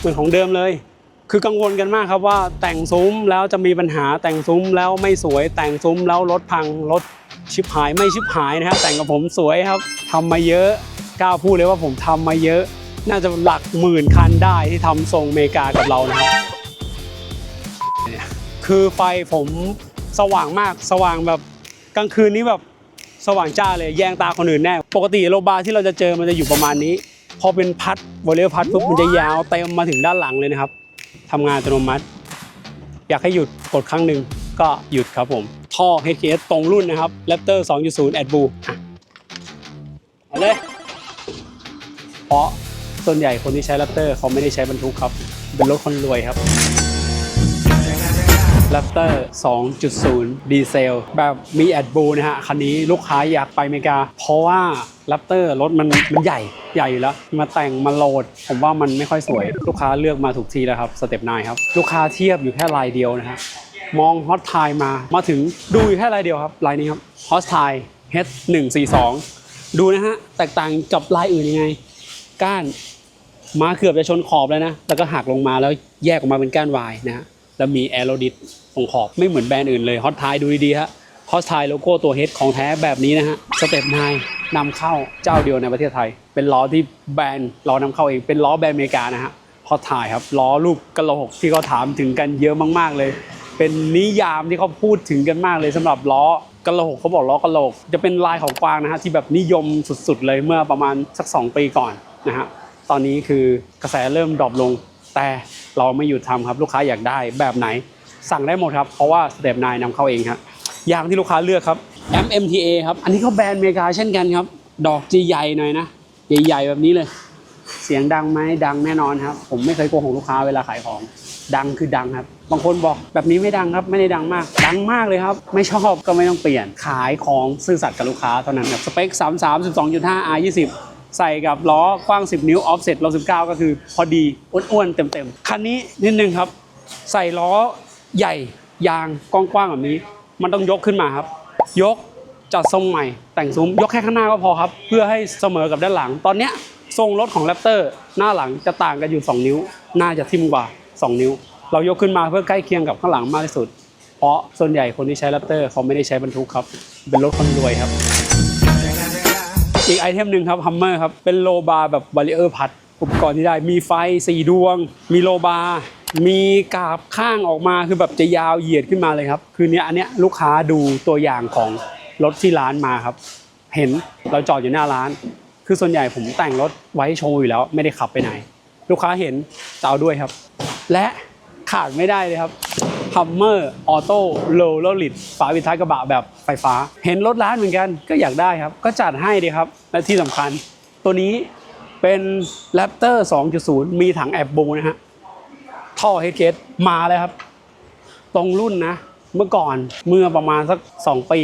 เหมือนของเดิมเลย คือกังวลกันมากครับว่าแต่งซุ้มแล้วจะมีปัญหาแต่งซุ้มแล้วไม่สวยแต่งซุ้มแล้วรถพังรถชิบหายไม่ชิบหายนะครับแต่งกับผมสวยครับทำมาเยอะกล้าพูดเลยว่าผมทำมาเยอะ น่าจะหลักหมื่นคันได้ที่ทำทรงอเมริกากับเรานะครับคือไฟผมสว่างมากสว่างแบบกลางคืนนี้แบบสว่างจ้าเลยแยงตาคนอื่นแน่ ปกติโลบาร์ที่เราจะเจอมันจะอยู่ประมาณนี้ พอเป็นพัดวอลเลย์พัดปุ๊บมันจะยาวเต็มมาถึงด้านหลังเลยนะครับทำงานอัตโนมัติ อยากให้หยุดกดครั้งหนึ่งก็หยุดครับผมท่อ HKS ตรงรุ่นนะครับ Raptor 2.0 a d b l u อะเอาเลย เพราะส่วนใหญ่คนที่ใช้ Raptor เขาไม่ได้ใช้บรรทุกครับ เป็นรถคนรวยครับ Raptor 2.0 ดีเซล แบบมีแอดบูนะฮะ คันนี้ลูกค้าอยากไปอเมริกา เพราะว่า Raptor รถมันมันใหญ่ใหญ่อยู่แล้ว มาแต่งมาโหลด ผมว่ามันไม่ค่อยสวย ลูกค้าเลือกมาถูกทีแล้วครับ สเต็ปนครับ ลูกค้าเทียบอยู่แค่ลายเดียวนะฮะ มองฮอตไทมา มาถึงดูอยู่แค่ลายเดียวครับลายนี้ครับฮอตไท H142 ดูนะฮะ แตกต่างกับลายอื่นยังไง ก้านมาเกือบจะชนขอบแล้วนะ แล้วก็หักลงมาแล้วแยกออกมาเป็นก้านวายนะฮะ แล้วมีแอโรดิสตรงขอบไม่เหมือนแบรนด์อื่นเลยฮอตไทดูดีๆฮะฮอตไทโลโก้ตัวเฮดของแท้แบบนี้นะฮะสเต็ปไนนำเข้าเจ้าเดียวในประเทศไทย เป็นล้อที่แบรนด์ล้อนำเข้าเองเป็นล้อแบรนด์อเมริกานะฮะฮอตไทครับล้อรูปกระโหลกที่เขาถามถึงกันเยอะมากๆเลย เป็นนิยามที่เขาพูดถึงกันมากเลยสำหรับล้อกระโหลกเขาบอกล้อกระโหลก จะเป็นลายของกวางนะฮะที่แบบนิยมสุดๆเลยเมื่อประมาณสัก 2 ปีก่อนนะฮะตอนนี้คือกระแสเริ่มดรอปลงแต่ เราไม่หยุดทำครับลูกค้าอยากได้แบบไหน สั่งได้หมดครับ เพราะว่าสเต็ปนายนำเข้าเองครับยางที่ลูกค้าเลือกครับ MMTA ครับ อันนี้เขาแบรนด์อเมริกาเช่นกันครับ ดอกจะใหญ่หน่อยนะ ใหญ่ๆแบบนี้เลย เสียงดังไหมดังแน่นอนครับ ผมไม่เคยโกหกลูกค้าเวลาขายของ ดังคือดังครับ บางคนบอกแบบนี้ไม่ดังครับ ไม่ได้ดังมาก ดังมากเลยครับ ไม่ชอบก็ไม่ต้องเปลี่ยน ขายของซื่อสัตย์กับลูกค้าเท่านั้นครับ สเปค 3 3 12.5 R 20 ใส่กับล้อกว้าง 10 นิ้ว offset 119 ก็คือพอดีอ้วนๆเต็มๆคันนี้นิดนึงครับ ใส่ล้อใหญ่ยางกว้างๆแบบนี้ มันต้องยกขึ้นมาครับ ยกจัดทรงใหม่ แต่งซุ้มยกแค่ข้างหน้าก็พอครับ เพื่อให้เสมอกับด้านหลัง ตอนเนี้ยทรงรถของแรปเตอร์หน้าหลังจะต่างกันอยู่ 2 นิ้ว หน่าจะทิ่มกว่า 2 นิ้ว เรายกขึ้นมาเพื่อใกล้เคียงกับข้างหลังมากที่สุด เพราะส่วนใหญ่คนที่ใช้แรปเตอร์เขาไม่ได้ใช้บรรทุกครับ เป็นรถคนรวยครับ อีกไอเทมหนึ่งครับฮัมเมอร์ครับ เป็นโลบาร์แบบบาริเออร์พัด อุปกรณ์ที่ได้มีไฟ 4 ดวง มีโลบาร์มีกาบข้างออกมาคือแบบจะยาวเหยียดขึ้นมาเลยครับ คือเนี้ยอันเนี้ยลูกค้าดูตัวอย่างของรถที่ร้านมาครับ เห็นเราจอดอยู่หน้าร้าน คือส่วนใหญ่ผมแต่งรถไว้โชว์อยู่แล้วไม่ได้ขับไปไหน ลูกค้าเห็นจะเอาด้วยครับ และขาดไม่ได้เลยครับ ฮัมเมอร์ออโต้โลโลลิดฝาปิดท้ายกระบะแบบไฟฟ้า เห็นรถร้านเหมือนกันก็อยากได้ครับ ก็จัดให้ดีครับ และที่สำคัญ ตัวนี้เป็น Raptor 2.0 มีถังแอบบูนะฮะ ท่อเฮดเกตมาแล้วครับ ตรงรุ่นนะ เมื่อก่อนเมื่อประมาณสัก 2 ปี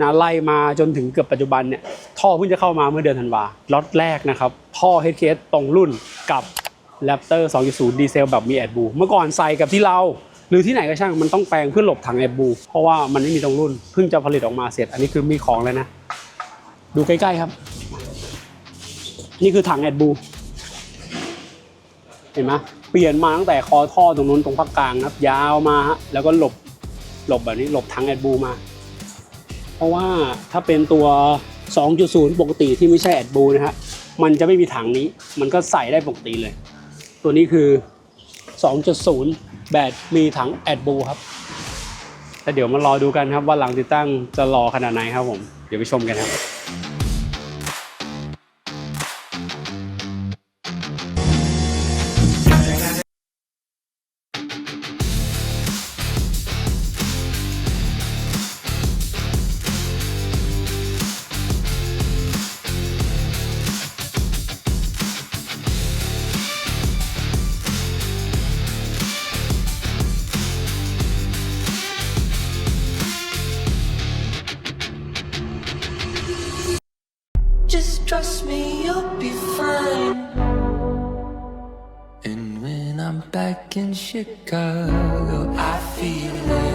นะไล่มาจนถึงเกือบปัจจุบันเนี่ยท่อเพิ่งจะเข้ามาเมื่อเดือนธันวาล็อตแรกนะครับ ท่อเฮดเกตตรงรุ่นกับ Raptor 2.0 ดีเซลแบบมีแอดบู เมื่อก่อนใส่กับที่เรา รือที่ไหนก็ช่างมันต้องแปลงเพื่อหลบถังแอดบู เพราะว่ามันไม่มีตรงรุ่นเพิ่งจะผลิตออกมาเสร็จ อันนี้คือมีของแล้วนะ ดูใกล้ๆครับ นี่คือถังแอดบู เห็นไหมเปลี่ยนมาตั้งแต่คอท่อตรงนู้นตรงภาคกลางครับยาวมาฮะแล้วก็หลบหลบแบบนี้หลบถังแอดบูมา เพราะว่าถ้าเป็นตัว 2.0 ปกติที่ไม่ใช่แอดบูนะฮะมันจะไม่มีถังนี้ มันก็ใส่ได้ปกติเลย ตัวนี้คือ 2.0 แบตมีถังแอดบูครับแต่เดี๋ยวมารอดูกันครับว่าหลังติดตั้งจะรอขนาดไหนครับผม เดี๋ยวไปชมกันครับ when I'm back in Chicago, I feel it.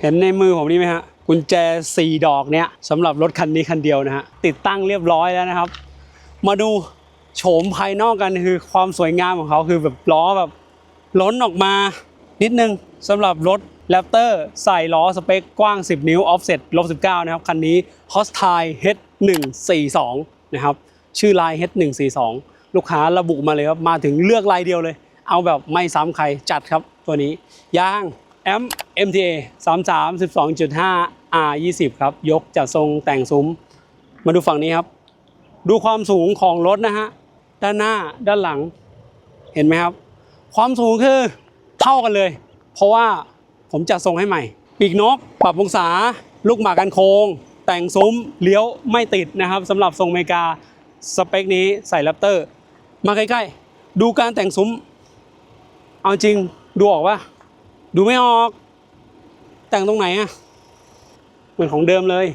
เห็นในมือผมนี่ไหมฮะกุญแจสี่ดอกเนี้ยสำหรับรถคันนี้คันเดียวนะฮะติดตั้งเรียบร้อยแล้วนะครับ มาดูโฉมภายนอกกันคือความสวยงามของเขาคือแบบล้อแบบล้นออกมานิดนึงสำหรับรถแรปเตอร์ใส่ล้อสเปคกว้าง 10 นิ้ว offset ลบ19 นะครับ คันนี้ Hostile H142 นะครับ ชื่อลาย H142 ลูกค้าระบุมาเลยครับ มาถึงเลือกลายเดียวเลย เอาแบบไม่ซ้ำใครจัดครับตัวนี้ยาง M MTA 33 12.5 R 20ครับ ยกจัดทรงแต่งซุ้ม มาดูฝั่งนี้ครับ ดูความสูงของรถนะฮะ ด้านหน้าด้านหลัง เห็นไหมครับ ความสูงคือเท่ากันเลย เพราะว่าผมจัดทรงให้ใหม่ ปีกนก ปรับองศา ลูกหมากกันโค้งแต่งซุ้ม เลี้ยวไม่ติดนะครับสำหรับทรงเมกา สเปคนี้ใส่แรปเตอร์ มาใกล้ๆ ดูการแต่งซุ้ม เอาจริง ดูออกปะ ดูไม่ออก แต่งตรงไหนอะเหมือนของเดิมเลย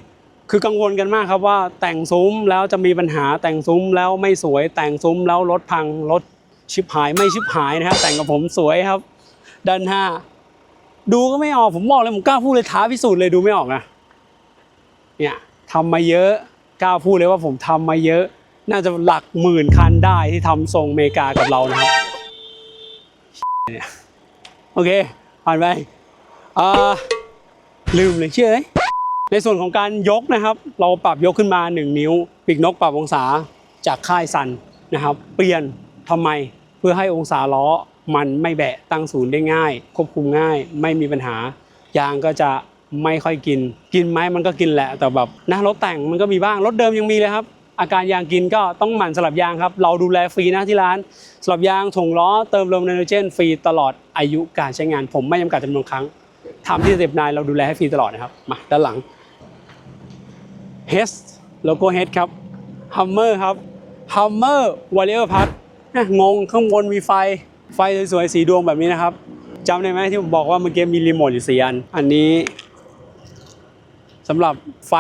คือกังวลกันมากครับว่า แต่งซุ้มแล้วจะมีปัญหาแต่งซุ้มแล้วไม่สวย แต่งซุ้มแล้วรถพังรถชิบหายไม่ชิบหายนะครับแต่งกับผมสวยครับ ด้านหน้า ดูก็ไม่ออกผมบอกเลยผมกล้าพูดเลยท้าพิสูจน์เลยดูไม่ออกนะเนี่ยทำมาเยอะกล้าพูดเลยว่าผมทำมาเยอะ น่าจะหลักหมื่นคันได้ที่ทำทรงอเมริกากับเรานะครับโอเค ผ่านไปลืมเลยเชื่อเอ้ยในส่วนของการยกนะครับ เราปรับยกขึ้นมา 1 นิ้ว ปีกนกปรับองศาจากค่ายสันนะครับ เปลี่ยนทำไมเพื่อให้องศาล้อมันไม่แบะตั้งศูนย์ได้ง่าย ควบคุมง่าย ไม่มีปัญหายางก็จะไม่ค่อยกิน กินไหมมันก็กินแหละ แต่แบบนะรถแต่งมันก็มีบ้างรถเดิมยังมีเลยครับ อาการยางกินก็ต้องหมั่นสลับยางครับ เราดูแลฟรีนะที่ร้านสลับยางถุงล้อเติมลมไนโตรเจนฟรีตลอดอายุการใช้งาน ผมไม่จำกัดจำนวนครั้งทำที่เจ็บนายเราดูแลให้ฟรีตลอดนะครับมาด้านหลัง H โลโก้ H ครับ Hummer ครับ Hummer Warrior Plus งงข้างบนมีไฟไฟสวยๆสีดวงแบบนี้นะครับจำได้ไหมที่ผมบอกว่าเมื่อกี้มีรีโมทอยู่สี่อัน อันนี้สำหรับไฟ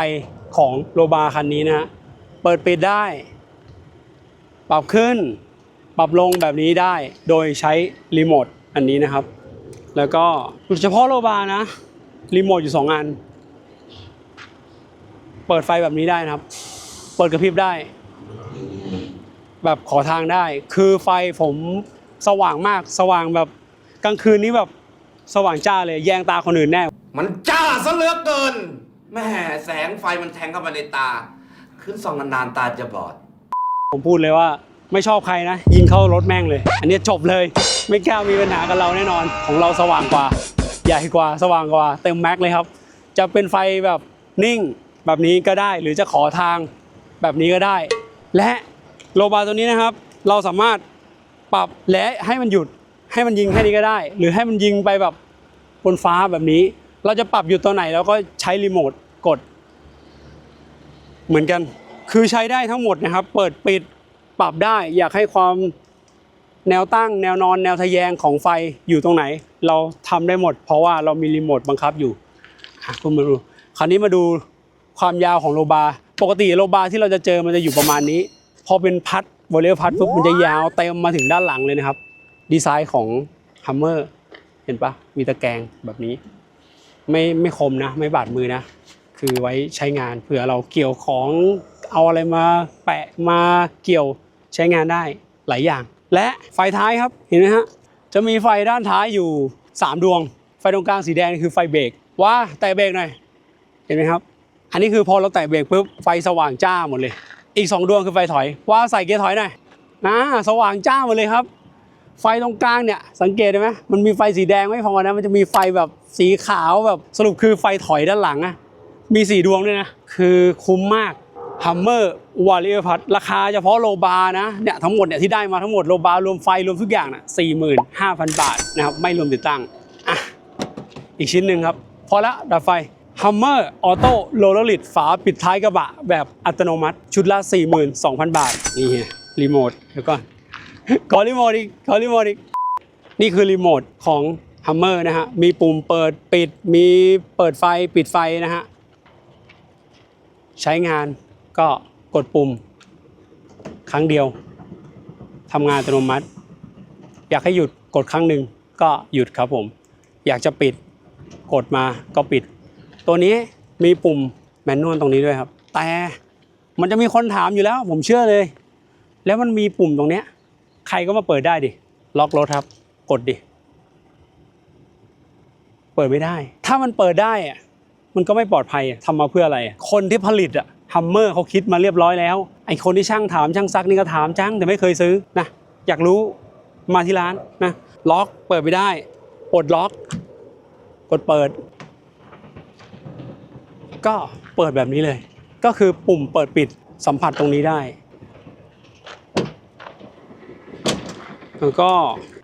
ของโลบาคันนี้นะฮะ เปิดปิดได้ ปรับขึ้น ปรับลงแบบนี้ได้ โดยใช้รีโมทอันนี้นะครับ แล้วก็เฉพาะโลบานะ รีโมทอยู่ 2 อัน เปิดไฟแบบนี้ได้นะครับ เปิดกระพริบได้ แบบขอทางได้ คือไฟผมสว่างมาก สว่างแบบกลางคืนนี้แบบสว่างจ้าเลย แยงตาคนอื่นแน่ มันจ้าซะเหลือเกิน แม่แสงไฟมันแทงเข้ามาในตา ขึ้นส่องนานๆตาจะบอด ผมพูดเลยว่าไม่ชอบใครนะ ยิงเข้ารถแม่งเลย อันนี้จบเลย ไม่กล้ามีปัญหากับเราแน่นอน ของเราสว่างกว่า ใหญ่กว่าสว่างกว่า เต็มแม็กเลยครับ จะเป็นไฟแบบนิ่งแบบนี้ก็ได้หรือจะขอทางแบบนี้ก็ได้ และโลบาตัวนี้นะครับ เราสามารถปรับและให้มันหยุดให้มันยิงแค่นี้ก็ได้ หรือให้มันยิงไปแบบบนฟ้าแบบนี้ เราจะปรับอยู่ตัวไหนเราก็ใช้รีโมทกด เหมือนกัน คือใช้ได้ทั้งหมดนะครับ เปิดปิดปรับได้ อยากให้ความแนวตั้ง แนวนอน แนวทะแยงของไฟอยู่ตรงไหน เราทำได้หมด เพราะว่าเรามีรีโมทบังคับอยู่คุณมาดูคราวนี้มาดูความยาวของโลบา ปกติโลบาที่เราจะเจอมันจะอยู่ประมาณนี้ พอเป็นพัดวอลเลย์พัดปุ๊บมันจะยาวเต็มมาถึงด้านหลังเลยนะครับ ดีไซน์ของฮัมเมอร์เห็นปะมีตะแกรงแบบนี้ ไม่ไม่คมนะ ไม่บาดมือนะ คือไว้ใช้งานเผื่อเราเกี่ยวของ เอาอะไรมาแปะมาเกี่ยวใช้งานได้หลายอย่าง และไฟท้ายครับเห็นไหมฮะจะมีไฟด้านท้ายอยู่ 3 ดวง ไฟตรงกลางสีแดงคือไฟเบรกว่าแต่เบรกหน่อยเห็นไหมครับ อันนี้คือพอเราแตะเบรกปุ๊บไฟสว่างจ้าหมดเลย อีก 2 ดวงคือไฟถอย ว่าใส่เกียร์ถอยหน่อยนะสว่างจ้าหมดเลยครับ ไฟตรงกลางเนี่ยสังเกตได้ไหมมันมีไฟสีแดงไม่พอนะมันจะมีไฟแบบสีขาวแบบสรุปคือไฟถอยด้านหลังอะมีสีดวงด้วยนะคือคุ้มมาก Hummer Warrior Plus ราคาเฉพาะโลบานะเนี่ยทั้งหมดเนี่ยที่ได้มาทั้งหมดโลบารวมไฟรวมทุกอย่างน่ะ45,000บาทนะครับไม่รวมติดตั้งอะอีกชิ้นหนึ่งครับ พอละดับไฟ Hummer Auto Roller Lid ฝาปิดท้ายกระบะแบบอัตโนมัติ ชุดละ 42,000 บาท นี่ไงรีโมทเดี๋ยวก่อนขอรีโมทอีกขอรีโมทอีก นี่คือรีโมทของ Hummer นะฮะ มีปุ่มเปิดปิดมีเปิดไฟปิดไฟนะฮะ ใช้งาน ก็กดปุ่ม ครั้งเดียวทำงานอัตโนมัติ อยากให้หยุดกดครั้งหนึ่งก็หยุดครับผม อยากจะปิดกดมาก็ปิด ตัวนี้มีปุ่มแมนนวลตรงนี้ด้วยครับ แต่มันจะมีคนถามอยู่แล้ว ผมเชื่อเลย แล้วมันมีปุ่มตรงนี้ใครก็มาเปิดได้ดิล็อกรถครับ กดดิเปิดไม่ได้ ถ้ามันเปิดได้อะมันก็ไม่ปลอดภัยทำมาเพื่ออะไร คนที่ผลิตอะ ฮัมเมอร์เขาคิดมาเรียบร้อยแล้ว ไอคนที่ช่างถามช่างซักนี่ก็ถามจังแต่ไม่เคยซื้อนะอยากรู้มาที่ร้านนะล็อกเปิดไม่ได้ปลดล็อก กดเปิด ก็เปิดแบบนี้เลย ก็คือปุ่มเปิดปิดสัมผัสตรงนี้ได้แล้วก็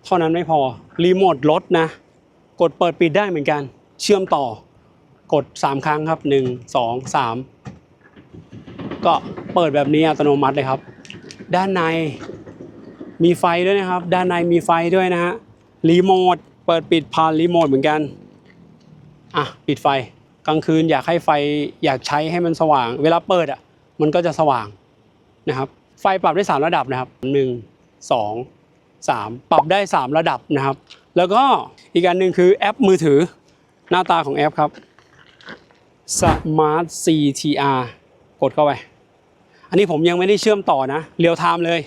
เท่านั้นไม่พอรีโมทรถนะ กดเปิดปิดได้เหมือนกัน เชื่อมต่อกด 3 ครั้งครับ 1 2 3 ก็เปิดแบบนี้อัตโนมัติเลยครับ ด้านในมีไฟด้วยนะครับ ด้านในมีไฟด้วยนะฮะรีโมทเปิดปิดผ่านรีโมทเหมือนกันอะปิดไฟกลางคืนอยากให้ไฟอยากใช้ให้มันสว่าง เวลาเปิดอะมันก็จะสว่างนะครับ ไฟปรับได้ 3 ระดับนะครับ 1 2 3 ปรับได้ 3 ระดับนะครับ แล้วก็อีกอันหนึ่งคือแอปมือถือหน้าตาของแอปครับ Smart CTR กดเข้าไป อันนี้ผมยังไม่ได้เชื่อมต่อนะเรียลไทม์เลย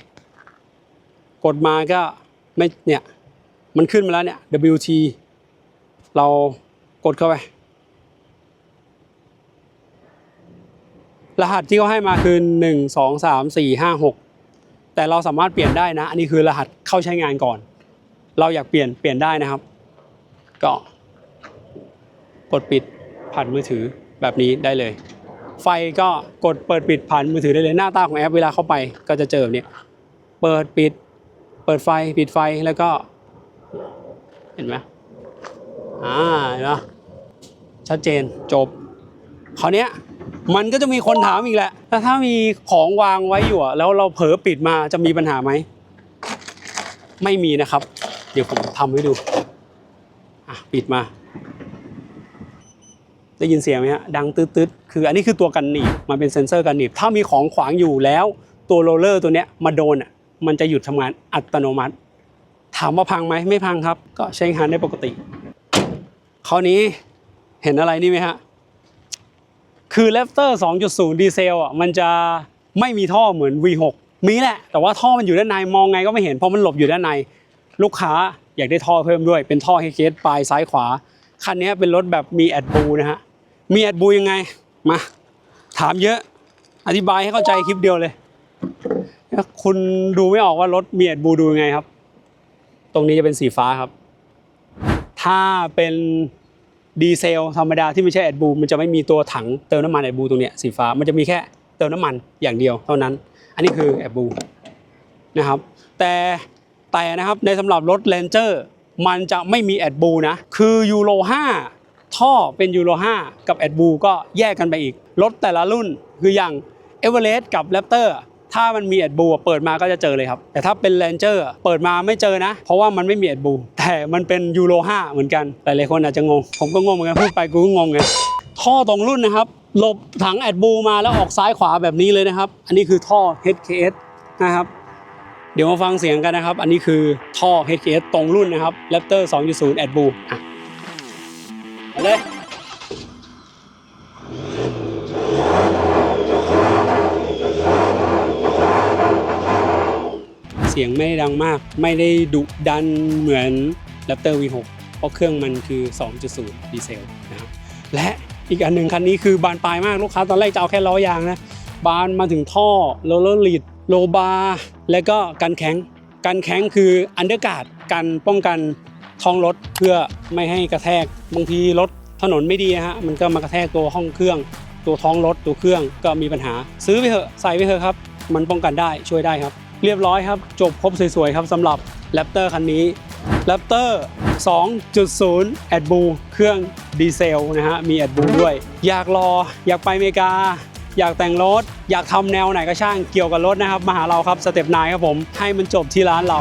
กดมาก็ไม่เนี่ยมันขึ้นมาแล้วเนี่ย WT เรากดเข้าไป รหัสที่เขาให้มาคือ1 2 3 4 5 6 แต่เราสามารถเปลี่ยนได้นะ อันนี้คือรหัสเข้าใช้งานก่อน เราอยากเปลี่ยนเปลี่ยนได้นะครับ ก็ กดปิดผ่านมือถือแบบนี้ได้เลย ไฟก็กดเปิดปิดผ่านมือถือได้เลยหน้าตาของแอปเวลาเข้าไปก็จะเจอแบบนี้เปิดปิด เปิดไฟปิดไฟแล้วก็ เห็นไหมอ่าเห็นไหมชัดเจนจบคราวนี้มันก็จะมีคนถามอีกแหละแล้วถ้ามีของวางไว้อยู่แล้วเราเผลอปิดมาจะมีปัญหาไหม ไม่มีนะครับ เดี๋ยวผมทำให้ดูอะปิดมา ได้ยินเสียงไหมฮะดังตืดๆ คืออันนี้คือตัวกันหนีบมันเป็นเซ็นเซอร์กันหนีบถ้ามีของขวางอยู่แล้ว ตัวโรลเลอร์ตัวเนี้ยมาโดนอะมันจะหยุดทำงานอัตโนมัติ ถามว่าพังไหมไม่พังครับ ก็ใช้งานได้ปกติคราวนี้เห็นอะไรนี่ไหมฮะคือ Raptor 2.0 ดีเซลอะมันจะไม่มีท่อเหมือน V6 มีแหละ แต่ว่าท่อมันอยู่ด้านในมองไงก็ไม่เห็นเพราะมันหลบอยู่ด้านใน ลูกค้าอยากได้ท่อเพิ่มด้วย เป็นท่อเฮดปลายซ้ายขวา คันนี้เป็นรถแบบมีแอดบูนะฮะ มีแอดบูยังไง มาถามเยอะ อธิบายให้เข้าใจคลิปเดียวเลย คุณดูไม่ออกว่ารถเมีแอดบูดูยังไงครับ ตรงนี้จะเป็นสีฟ้าครับ ถ้าเป็นดีเซลธรรมดาที่ไม่ใช่แอดบูมันจะไม่มีตัวถังเติมน้ำมันแอดบูตรงเนี้ยสีฟ้ามันจะมีแค่เติมน้ำมันอย่างเดียวเท่านั้น อันนี้คือแอดบูนะครับ แต่แต่นะครับในสำหรับรถ Ranger มันจะไม่มีแอดบูนะ คือยูโร5 ท่อเป็นยูโร5 กับแอดบูก็แยกกันไปอีก รถแต่ละรุ่นคืออย่าง e v e r e s t กับ Raptor ถ้ามันมีแอดบูเปิดมาก็จะเจอเลยครับ แต่ถ้าเป็น Ranger เปิดมาไม่เจอนะ เพราะว่ามันไม่มีแอดบูแต่มันเป็นยูโร5 เหมือนกัน หลายๆคนอาจจะงง ผมก็งงเหมือนกันพูดไปกูก็งงไงท่อตรงรุ่นนะครับหลบถังแอดบูมาแล้วออกซ้ายขวาแบบนี้เลยนะครับ อันนี้คือท่อ HKS นะครับ เดี๋ยวมาฟังเสียงกันนะครับ อันนี้คือท่อ HKS ตรงรุ่นนะครับ Raptor 2.0 AdBlue อะ เลยเสียงไม่ได้ดังมาก ไม่ได้ดุดันเหมือน Raptor V6 เพราะเครื่องมันคือ 2.0 ดีเซลนะครับและอีกอันหนึ่งคันนี้คือบานปลายมากลูกค้าตอนแรกจะเอาแค่ล้อยางนะ บานมาถึงท่อโรลเลอร์ลีดโลบาร์และก็กันแข็งกันแข็งคืออันเดอร์การ์ดกันป้องกัน ท้องรถเพื่อไม่ให้กระแทกบางทีรถถนนไม่ดีนะฮะมันก็มากระแทกตัวห้องเครื่อง ตัวท้องรถตัวเครื่องก็มีปัญหา ซื้อไปเถอะใส่ไปเถอะครับ มันป้องกันได้ช่วยได้ครับ เรียบร้อยครับ จบครบสวยๆครับสำหรับ Raptor คันนี้ Raptor 2.0 AdBu เครื่องดีเซลนะฮะ มี AdBu ด้วย อยากรอ อยากไปอเมริกา อยากแต่งรถ อยากทำแนวไหนก็ช่างเกี่ยวกับรถนะครับ มาหาเราครับ สเต็ปนายครับผม ให้มันจบที่ร้านเรา